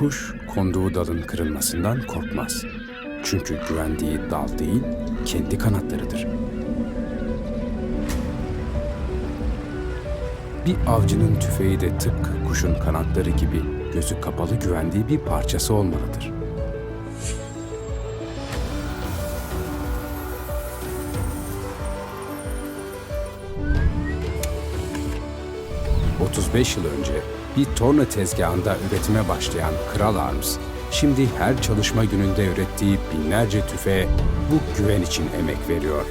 Kuş konduğu dalın kırılmasından korkmaz. Çünkü güvendiği dal değil, kendi kanatlarıdır. Bir avcının tüfeği de tıpkı kuşun kanatları gibi gözü kapalı güvendiği bir parçası olmalıdır. ...35 yıl önce bir torna tezgahında üretime başlayan Kral Arms... ...şimdi her çalışma gününde ürettiği binlerce tüfeğe bu güven için emek veriyor.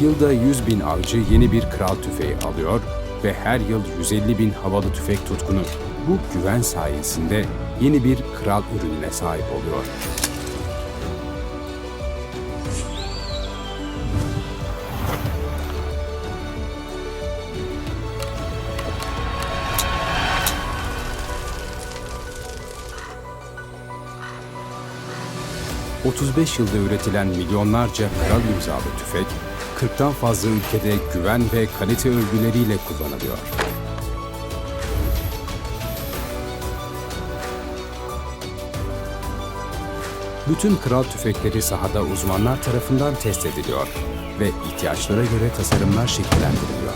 Yılda 100 bin avcı yeni bir kral tüfeği alıyor ve her yıl 150 bin havalı tüfek tutkunu bu güven sayesinde yeni bir kral ürününe sahip oluyor. ...35 yılda üretilen milyonlarca kral imzalı tüfek... ...40'tan fazla ülkede güven ve kalite övgüleriyle kullanılıyor. Bütün kral tüfekleri sahada uzmanlar tarafından test ediliyor ve ihtiyaçlara göre tasarımlar şekillendiriliyor.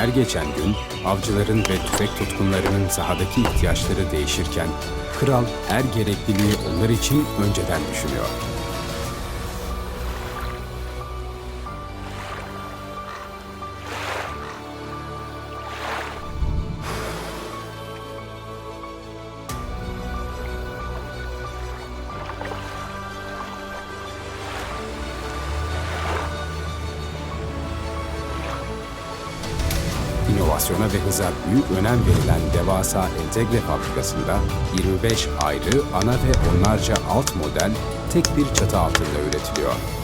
Her geçen gün avcıların ve tüfek tutkunlarının sahadaki ihtiyaçları değişirken kral her gerekliliği onlar için önceden düşünüyor. İnovasyona ve hıza büyük önem verilen devasa entegre fabrikasında 25 ayrı ana ve onlarca alt model tek bir çatı altında üretiliyor.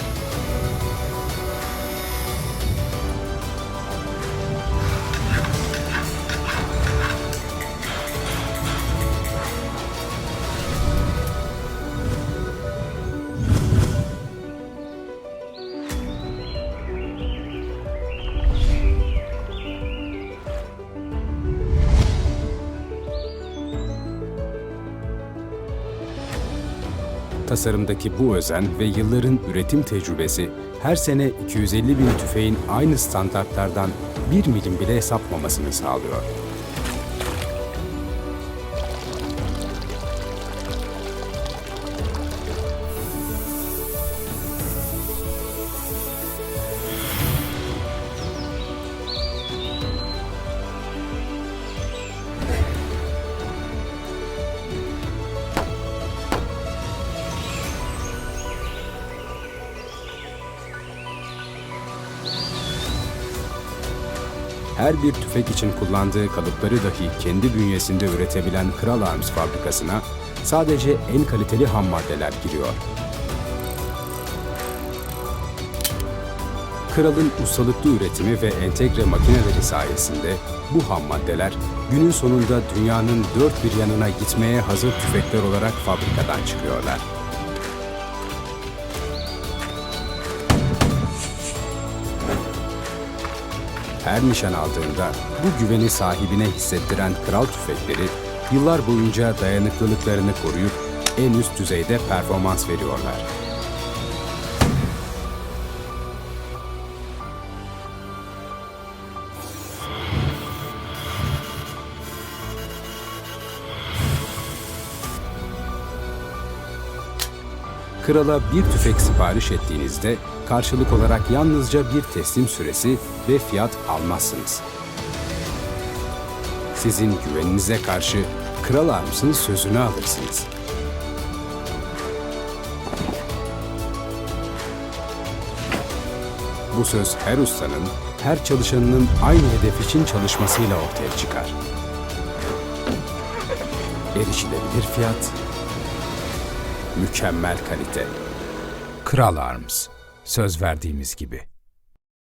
Tasarımdaki bu özen ve yılların üretim tecrübesi her sene 250 bin tüfeğin aynı standartlardan bir milim bile sapmamasını sağlıyor. Her bir tüfek için kullandığı kalıpları dahi kendi bünyesinde üretebilen Kral Arms fabrikasına sadece en kaliteli ham maddeler giriyor. Kral'ın ustalıklı üretimi ve entegre makineleri sayesinde bu ham maddeler günün sonunda dünyanın dört bir yanına gitmeye hazır tüfekler olarak fabrikadan çıkıyorlar. Her nişan aldığında bu güveni sahibine hissettiren kral tüfekleri yıllar boyunca dayanıklılıklarını koruyup en üst düzeyde performans veriyorlar. Krala bir tüfek sipariş ettiğinizde karşılık olarak yalnızca bir teslim süresi ve fiyat almazsınız. Sizin güveninize karşı Kral Arms'ın sözünü alırsınız. Bu söz her ustanın, her çalışanının aynı hedef için çalışmasıyla ortaya çıkar. Erişilebilir fiyat, mükemmel kalite. Kral Arms, söz verdiğimiz gibi.